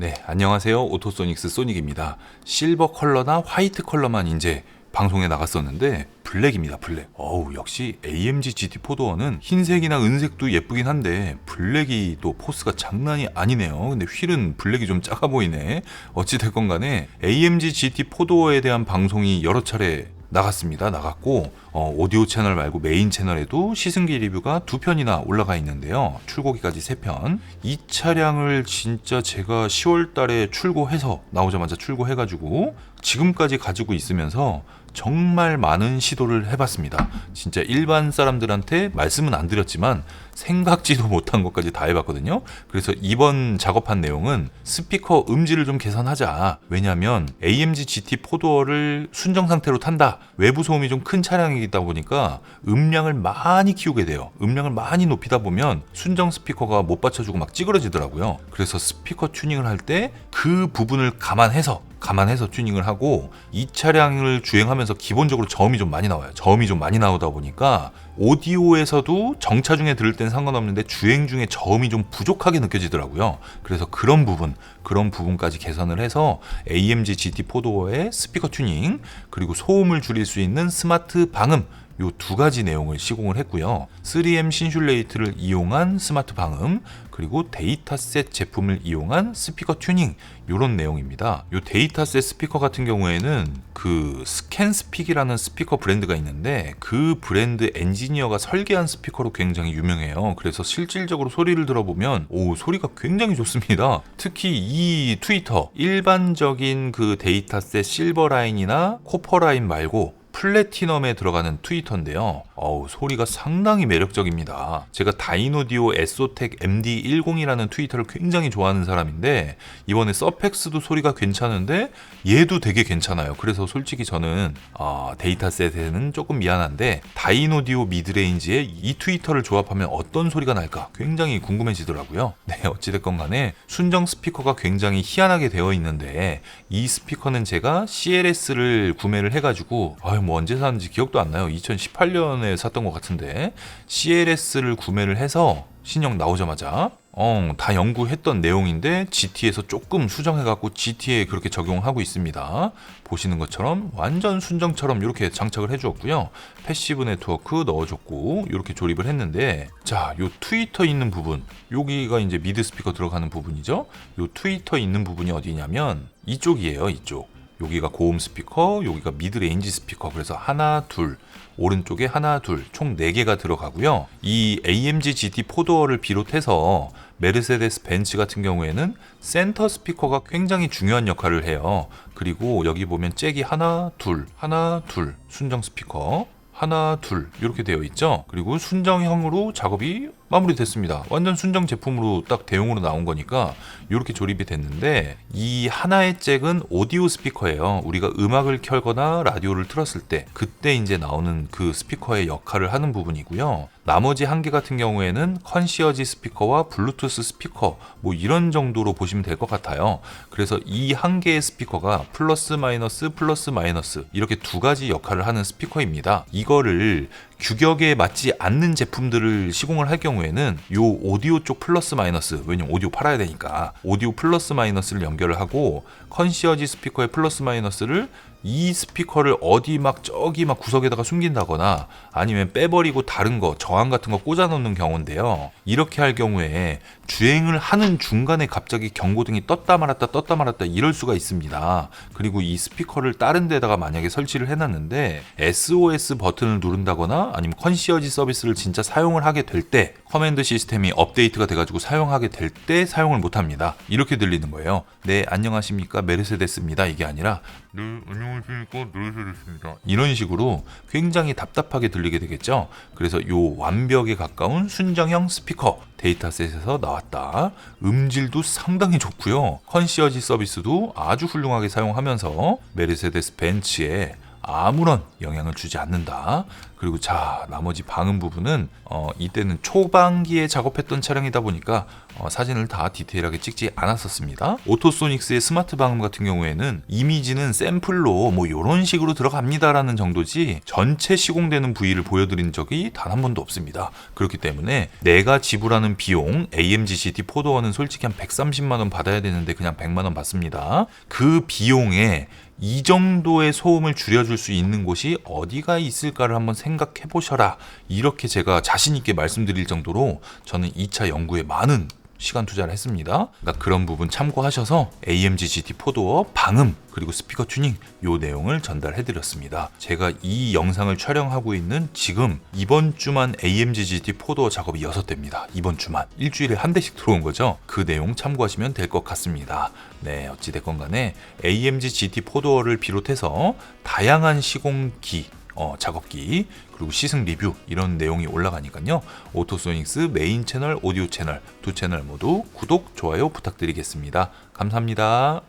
네, 안녕하세요. 오토소닉스 소닉입니다. 실버 컬러나 화이트 컬러만 이제 방송에 나갔었는데 블랙입니다. 블랙. 어우, 역시 AMG GT4도어는 흰색이나 은색도 예쁘긴 한데 블랙이 또 포스가 장난이 아니네요. 근데 휠은 블랙이 좀 작아 보이네. 어찌 됐건 간에 AMG GT4도어에 대한 방송이 여러 차례 나갔습니다. 나갔고 어, 오디오 채널 말고 메인 채널에도 시승기 리뷰가 두 편이나 올라가 있는데요. 출고기까지 세 편. 이 차량을 진짜 제가 10월 달에 출고해서 나오자마자 출고해 가지고 지금까지 가지고 있으면서 정말 많은 시도를 해봤습니다. 진짜 일반 사람들한테 말씀은 안 드렸지만 생각지도 못한 것까지 다 해봤거든요. 그래서 이번 작업한 내용은 스피커 음질을 좀 개선하자. 왜냐하면 AMG GT 4도어를 순정 상태로 탄다. 외부 소음이 좀 큰 차량이다 보니까 음량을 많이 키우게 돼요. 음량을 많이 높이다 보면 순정 스피커가 못 받쳐주고 막 찌그러지더라고요. 그래서 스피커 튜닝을 할 때 그 부분을 감안해서 감안해서 튜닝을 하고 이 차량을 주행하면서 기본적으로 저음이 좀 많이 나와요. 저음이 좀 많이 나오다 보니까 오디오에서도 정차 중에 들을 땐 상관없는데 주행 중에 저음이 좀 부족하게 느껴지더라고요. 그래서 그런 부분, 그런 부분까지 개선을 해서 AMG GT4도어의 스피커 튜닝 그리고 소음을 줄일 수 있는 스마트 방음 요 두 가지 내용을 시공을 했고요. 3M 신슐레이트를 이용한 스마트 방음 그리고 데이터셋 제품을 이용한 스피커 튜닝 요런 내용입니다. 요 데이터셋 스피커 같은 경우에는 그 스캔스픽이라는 스피커 브랜드가 있는데 그 브랜드 엔지니어가 설계한 스피커로 굉장히 유명해요. 그래서 실질적으로 소리를 들어보면 오 소리가 굉장히 좋습니다. 특히 이 트위터 일반적인 그 데이터셋 실버 라인이나 코퍼 라인 말고 플래티넘에 들어가는 트위터인데요. 어우, 소리가 상당히 매력적입니다. 제가 다이노디오 에소텍 MD10이라는 트위터를 굉장히 좋아하는 사람인데 이번에 서펙스도 소리가 괜찮은데 얘도 되게 괜찮아요. 그래서 솔직히 저는 어, 데이터셋에는 조금 미안한데 다이노디오 미드레인지에 이 트위터를 조합하면 어떤 소리가 날까 굉장히 궁금해지더라고요. 네, 어찌됐건 간에 순정 스피커가 굉장히 희한하게 되어 있는데 이 스피커는 제가 CLS를 구매를 해가지고 아유 뭐 언제 샀는지 기억도 안 나요. 2018년에 샀던 것 같은데 CLS를 구매를 해서 신형 나오자마자 어, 다 연구했던 내용인데 GT에서 조금 수정해갖고 GT에 그렇게 적용하고 있습니다. 보시는 것처럼 완전 순정처럼 이렇게 장착을 해주었고요. 패시브 네트워크 넣어줬고 이렇게 조립을 했는데 자, 요 트위터 있는 부분 여기가 이제 미드 스피커 들어가는 부분이죠. 요 트위터 있는 부분이 어디냐면 이쪽이에요. 이쪽. 여기가 고음 스피커, 여기가 미드 레인지 스피커. 그래서 하나, 둘, 오른쪽에 하나, 둘, 총 4개가 들어가고요. 이 AMG GT 4도어를 비롯해서 메르세데스 벤츠 같은 경우에는 센터 스피커가 굉장히 중요한 역할을 해요. 그리고 여기 보면 잭이 하나, 둘, 하나, 둘, 순정 스피커. 하나, 둘 이렇게 되어 있죠. 그리고 순정형으로 작업이 마무리됐습니다. 완전 순정 제품으로 딱 대용으로 나온 거니까 이렇게 조립이 됐는데 이 하나의 잭은 오디오 스피커예요. 우리가 음악을 켜거나 라디오를 틀었을 때 그때 이제 나오는 그 스피커의 역할을 하는 부분이고요. 나머지 한 개 같은 경우에는 컨시어지 스피커와 블루투스 스피커 뭐 이런 정도로 보시면 될 것 같아요. 그래서 이 한 개의 스피커가 플러스 마이너스 플러스 마이너스 이렇게 두 가지 역할을 하는 스피커입니다. 이거를 규격에 맞지 않는 제품들을 시공을 할 경우에는 요 오디오 쪽 플러스 마이너스 왜냐면 오디오 팔아야 되니까 오디오 플러스 마이너스를 연결을 하고 컨시어지 스피커의 플러스 마이너스를 이 스피커를 어디 막 저기 막 구석에다가 숨긴다거나 아니면 빼버리고 다른 거 저항 같은 거 꽂아 놓는 경우인데요. 이렇게 할 경우에 주행을 하는 중간에 갑자기 경고등이 떴다 말았다 떴다 말았다 이럴 수가 있습니다. 그리고 이 스피커를 다른 데다가 만약에 설치를 해놨는데 SOS 버튼을 누른다거나 아니면 컨시어지 서비스를 진짜 사용을 하게 될 때 커맨드 시스템이 업데이트가 돼가지고 사용하게 될 때 사용을 못합니다. 이렇게 들리는 거예요. 네 안녕하십니까 메르세데스입니다. 이게 아니라 네 안녕하십니까 메르세데스입니다. 이런 식으로 굉장히 답답하게 들리게 되겠죠. 그래서 요 완벽에 가까운 순정형 스피커 데이터셋에서 나왔다. 음질도 상당히 좋고요. 컨시어지 서비스도 아주 훌륭하게 사용하면서 메르세데스 벤츠의 아무런 영향을 주지 않는다. 그리고 자 나머지 방음 부분은 어, 이때는 초반기에 작업했던 차량이다 보니까 어, 사진을 다 디테일하게 찍지 않았었습니다. 오토소닉스의 스마트 방음 같은 경우에는 이미지는 샘플로 뭐 이런 식으로 들어갑니다라는 정도지 전체 시공되는 부위를 보여드린 적이 단 한 번도 없습니다. 그렇기 때문에 내가 지불하는 비용 AMG GT 포도원은 솔직히 한 130만 원 받아야 되는데 그냥 100만 원 받습니다. 그 비용에 이 정도의 소음을 줄여줄 수 있는 곳이 어디가 있을까를 한번 생각해 보셔라. 이렇게 제가 자신 있게 말씀드릴 정도로 저는 2차 연구에 많은 시간 투자를 했습니다. 그러니까 그런 부분 참고하셔서 AMG GT 포도어 방음 그리고 스피커 튜닝 요 내용을 전달해 드렸습니다. 제가 이 영상을 촬영하고 있는 지금 이번 주만 AMG GT 포도어 작업이 6대입니다. 이번 주만 일주일에 한 대씩 들어온 거죠. 그 내용 참고하시면 될 것 같습니다. 네, 어찌 됐건 간에 AMG GT 포도어를 비롯해서 다양한 시공기 어, 작업기 그리고 시승 리뷰 이런 내용이 올라가니까요. 오토소닉스 메인 채널 오디오 채널 두 채널 모두 구독 좋아요 부탁드리겠습니다. 감사합니다